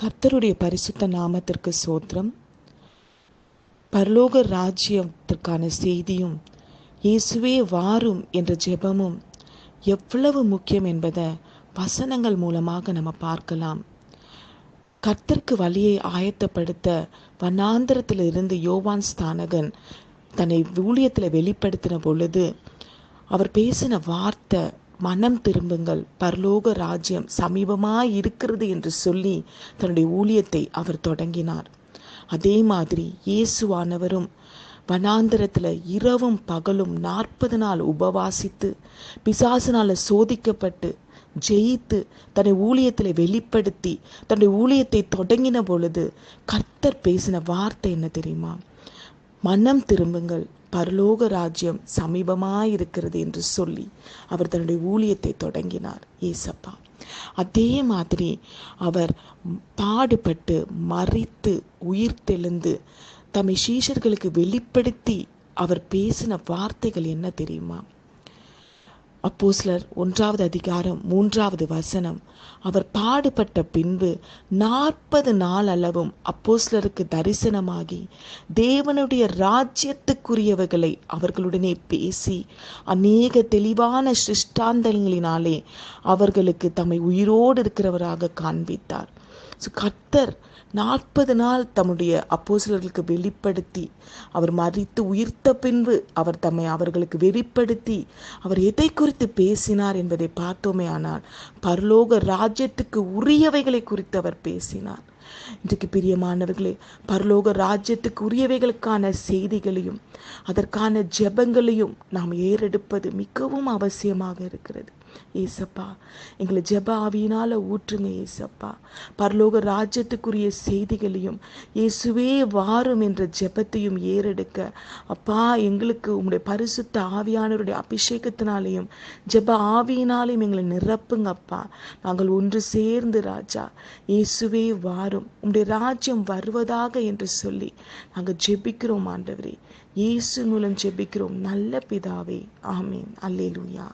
கர்த்தருடைய பரிசுத்த நாமத்திற்கு சோத்திரம். பரலோக ராஜ்யத்திற்கான செய்தியும் இயேசுவே வாரும் என்ற ஜெபமும் எவ்வளவு முக்கியம் என்பதை வசனங்கள் மூலமாக நம்ம பார்க்கலாம். கர்த்தருக்கு வழியை ஆயத்தப்படுத்த வனாந்திரத்தில் இருந்து யோவான் ஸ்தானகன் தன்னை ஊழியத்தில் வெளிப்படுத்தின பொழுது அவர் பேசின வார்த்தை மனம் திரும்புங்கள். பரலோக ராஜ்யம் சமீபமாய் இருக்கிறது என்று சொல்லி தன்னுடைய ஊழியத்தை அவர் தொடங்கினார். அதே மாதிரி இயேசுவானவரும் வனாந்திரத்தில் இரவும் பகலும் நாற்பது நாள் உபவாசித்து பிசாசினால் சோதிக்கப்பட்டு ஜெயித்து தன்னை ஊழியத்தில் வெளிப்படுத்தி தன்னுடைய ஊழியத்தை தொடங்கின பொழுது கர்த்தர் பேசின வார்த்தை என்ன தெரியுமா? மனம் திரும்புங்கள். பரலோக ராஜ்யம் சமீபமாயிருக்கிறது என்று சொல்லி அவர் தன்னுடைய ஊழியத்தை தொடங்கினார். ஏசப்பா அதே மாதிரி அவர் பாடுபட்டு மறித்து உயிர் தெளிந்து தம்மை சீஷர்களுக்கு வெளிப்படுத்தி அவர் பேசின வார்த்தைகள் என்ன தெரியுமா? அப்போஸ்லர் ஒன்றாவது அதிகாரம் மூன்றாவது வசனம். அவர் பாடுபட்ட பின்பு நாற்பது நாள் அளவும் அப்போஸ்லருக்கு தரிசனமாகி தேவனுடைய ராஜ்யத்துக்குரியவர்களை அவர்களுடனே பேசி அநேக தெளிவான சிருஷ்டாந்தங்களினாலே அவர்களுக்கு தம்மை உயிரோடு இருக்கிறவராக காண்பித்தார். ஸோ கர்த்தர் நாற்பது நாள் தம்முடைய அப்போசிலர்களுக்கு வெளிப்படுத்தி அவர் மறித்து உயிர்த்த பின்பு அவர் தம்மை அவர்களுக்கு வெளிப்படுத்தி அவர் எதை குறித்து பேசினார் என்பதை பார்த்தோமே ஆனால் பரலோக ராஜ்யத்துக்கு உரியவைகளை குறித்து அவர் பேசினார். இன்றைக்கு பிரியமானவர்களே பரலோக ராஜ்யத்துக்கு உரியவைகளுக்கான செய்திகளையும் அதற்கான ஜெபங்களையும் நாம் ஏறெடுப்பது மிகவும் அவசியமாக இருக்கிறது. ஏசப்பா எங்களை ஜெப ஆவியினால ஊற்றுங்க ஏசப்பா. பரலோக ராஜ்யத்துக்குரிய செய்திகளையும் இயேசுவே வாரும் என்ற ஜெபத்தையும் ஏறெடுக்க. அப்பா எங்களுக்கு உங்களுடைய பரிசுத்த ஆவியானவருடைய அபிஷேகத்தினாலேயும் ஜெப ஆவியினாலையும் எங்களை நிரப்புங்க அப்பா. நாங்கள் ஒன்று சேர்ந்து ராஜா இயேசுவே வாரும் உங்களுடைய ராஜ்யம் வருவதாக என்று சொல்லி நாங்கள் ஜெபிக்கிறோம் ஆண்டவரே. இயேசு மூலம் ஜெபிக்கிறோம். நல்ல பிதாவே. ஆமீன். அல்லேலூயா.